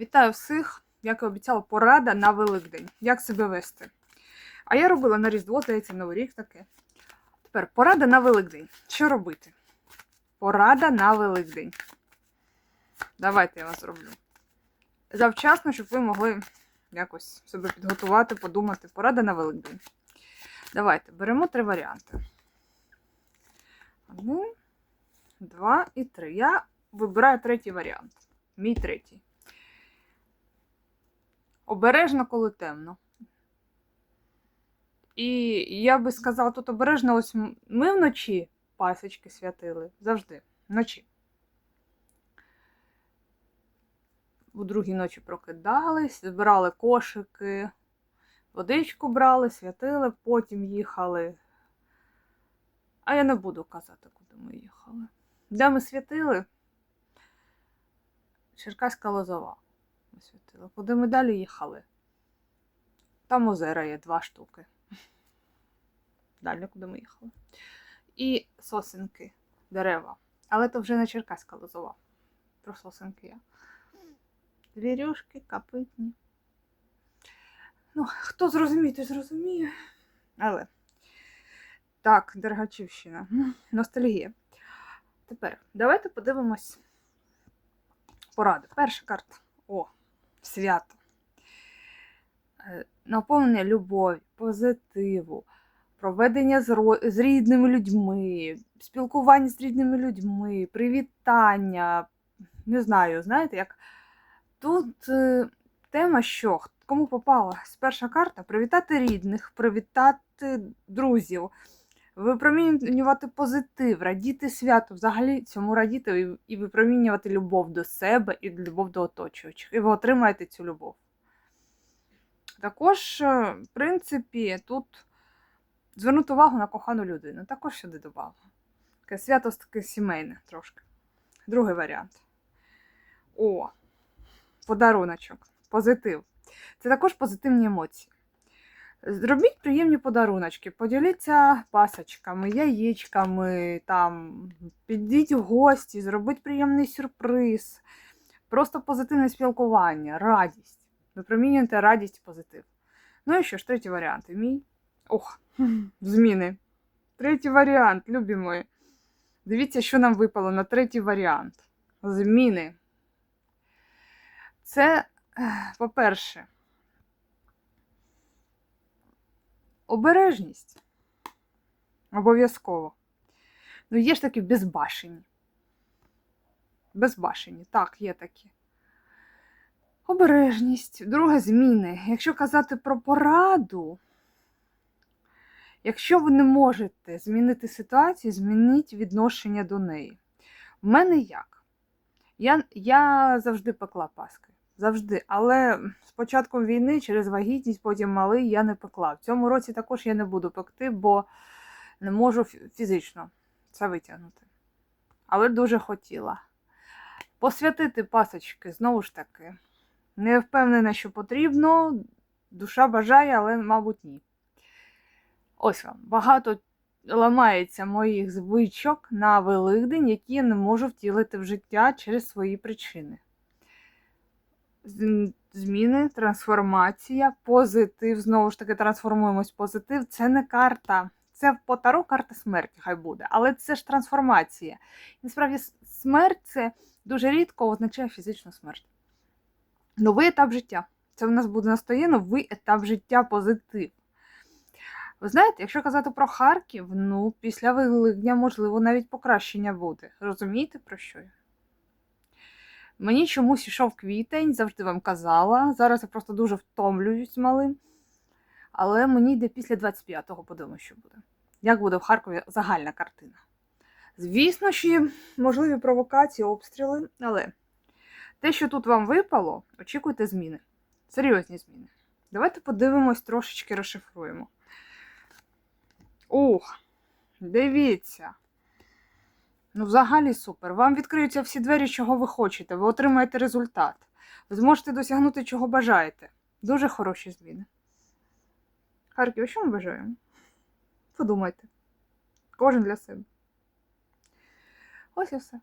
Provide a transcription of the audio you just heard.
Вітаю всіх! Як і обіцяла, порада на Великдень. Як себе вести? А я робила на Різдво, здається, Новий рік таке. Тепер порада на Великдень. Що робити? Порада на Великдень. Давайте я вас зроблю. Завчасно, щоб ви могли якось себе підготувати, подумати. Порада на Великдень. Давайте беремо три варіанти. Один, два і три. Я вибираю третій варіант. Мій третій. Обережно, коли темно. І я би сказала, тут обережно, ось ми вночі пасочки святили. Завжди. Вночі. У другій ночі прокидались, збирали кошики, водичку брали, святили, потім їхали. А я не буду казати, куди ми їхали. Де ми святили? Черкаська лозова. Ми. Куди ми далі їхали? Там озера є два штуки. Далі, куди ми їхали. І сосенки, дерева. Але то вже не Черкаська лозова. Про сосенки я. Вірюшки, капитні. Ну, хто зрозуміє, той зрозуміє. Але. Так, Дергачівщина. Ностальгія. Тепер давайте подивимось поради. Перша карта. О, свято. Е, Наповнення любові, позитиву, проведення з, рідними людьми, спілкування з рідними людьми, привітання. Не знаю, знаєте, як тут е, тема, що кому попала перша карта привітати рідних, привітати друзів, випромінювати позитив, радіти святу, взагалі цьому радіти і, випромінювати любов до себе і любов до оточуючих. І ви отримаєте цю любов. Також, е, в принципі, тут звернути увагу на кохану людину. Також сюди додала. Таке свято таке сімейне трошки. Другий варіант. О, подаруночок, позитив. Це також позитивні емоції. Зробіть приємні подаруночки, поділіться пасочками, яєчками, там, підіть в гості, зробіть приємний сюрприз. Просто позитивне спілкування, радість. Випромінюйте радість, і позитив. Ну і що ж, третій варіант. Мій. Ох, зміни. Третій варіант, любі мої. Дивіться, що нам випало на третій варіант. Зміни. Це, по-перше, обережність. Обов'язково. Ну, є ж такі безбашені. Безбашені, так, є такі. Обережність. Друге зміни. Якщо казати про пораду, якщо ви не можете змінити ситуацію, змініть відношення до неї. У мене як? Я, я завжди пекла паски. Завжди. Але з початком війни, через вагітність, потім малий, я не пекла. В цьому році також я не буду пекти, бо не можу фізично це витягнути. Але дуже хотіла. Посвятити пасочки, знову ж таки. Не впевнена, що потрібно. Душа бажає, але, мабуть, ні. Ось вам. Багато ламається моїх звичок на Великдень, які я не можу втілити в життя через свої причини. Зміни, трансформація, позитив. Знову ж таки, трансформуємось позитив. Це не карта. Це в Потаро карта смерті, хай буде. Але це ж трансформація. Насправді, смерть це дуже рідко означає фізичну смерть. Новий етап життя. Це в нас буде настає новий етап життя, позитив. Ви знаєте, якщо казати про Харків, ну, після Великдня, можливо, навіть покращення буде. Розумієте, про що я? Мені чомусь йшов квітень, завжди вам казала. Зараз я просто дуже втомлююсь малим. Але мені йде після 25-го, подивимося, що буде. Як буде в Харкові загальна картина? Звісно, що є можливі провокації, обстріли, але те, що тут вам випало, очікуйте зміни. Серйозні зміни. Давайте подивимось, трошечки розшифруємо. Ух, дивіться. Ну, взагалі супер. Вам відкриються всі двері, чого ви хочете. Ви отримаєте результат. Ви зможете досягнути, чого бажаєте. Дуже хороші зміни. Харків, що ми бажаємо? Подумайте. Кожен для себе. Ось і все.